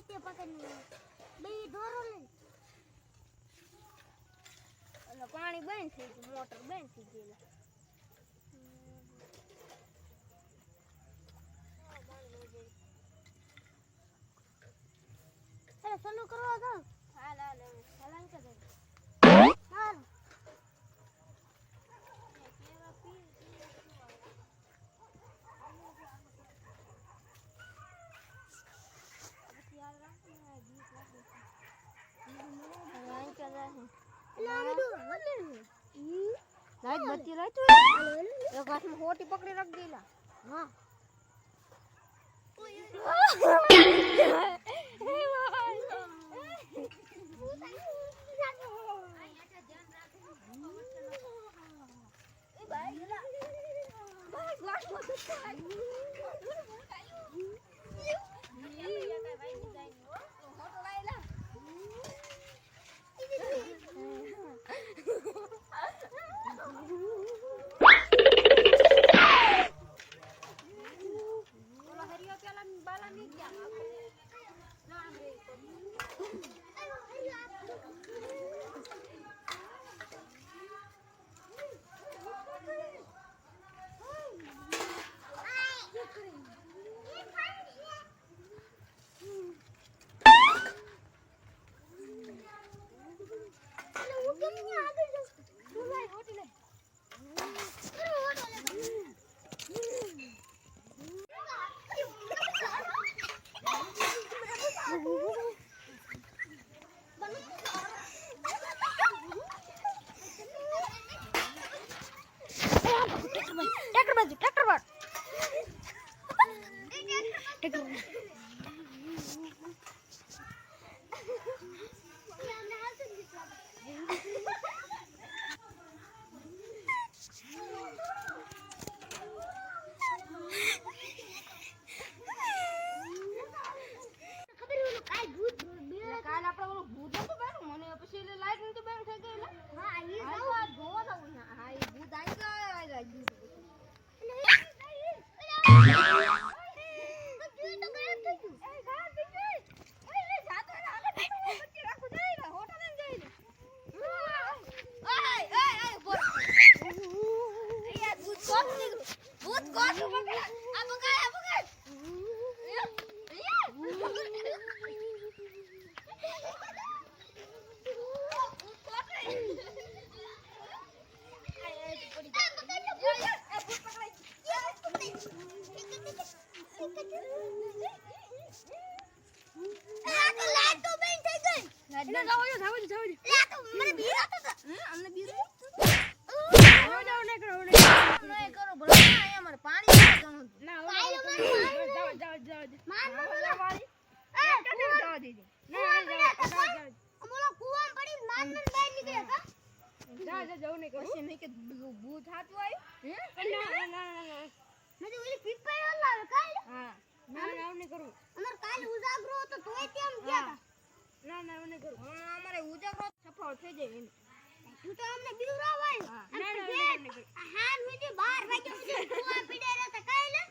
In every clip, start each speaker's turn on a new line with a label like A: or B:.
A: ફરતે પકડી બે દોરો લઈ.
B: એટલે પાણી બંધ થઈ ગયું, મોટર બંધ થઈ ગયેલા
A: અરે સનુ કરવા જાઉં
B: લાઈટ બત્તી
A: લાઈ તું
B: એક હાથમાં હોટી પકડી રાખ દેલા.
A: હા.
B: Thank you. Malamig yan ako. Naamig ko. થઈ જાય
A: તું તો અમને
B: ના ના
A: હાલ સુધી 12 વાગ્યા સુધી કુવા પીડે રહેતા કાઈ લે?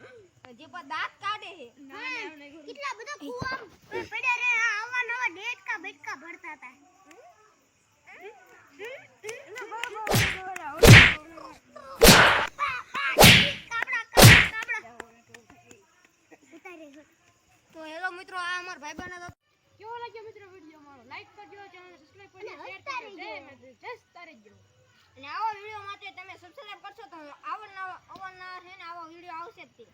B: તો હેલો મિત્રો આ અમાર ભાઈ બના કેવો લાગ્યો મિત્રો વિડિયો મારો લાઈક કરજો ચેનલ સબસ્ક્રાઇબ કરજો શેર કરજો. જય માતાજી જય તારી અને આવો વિડિયો માટે તમે સબસ્ક્રાઇબ કરશો તો આવો નવા અવાના છે ને આવો વિડિયો આવશે જ તે.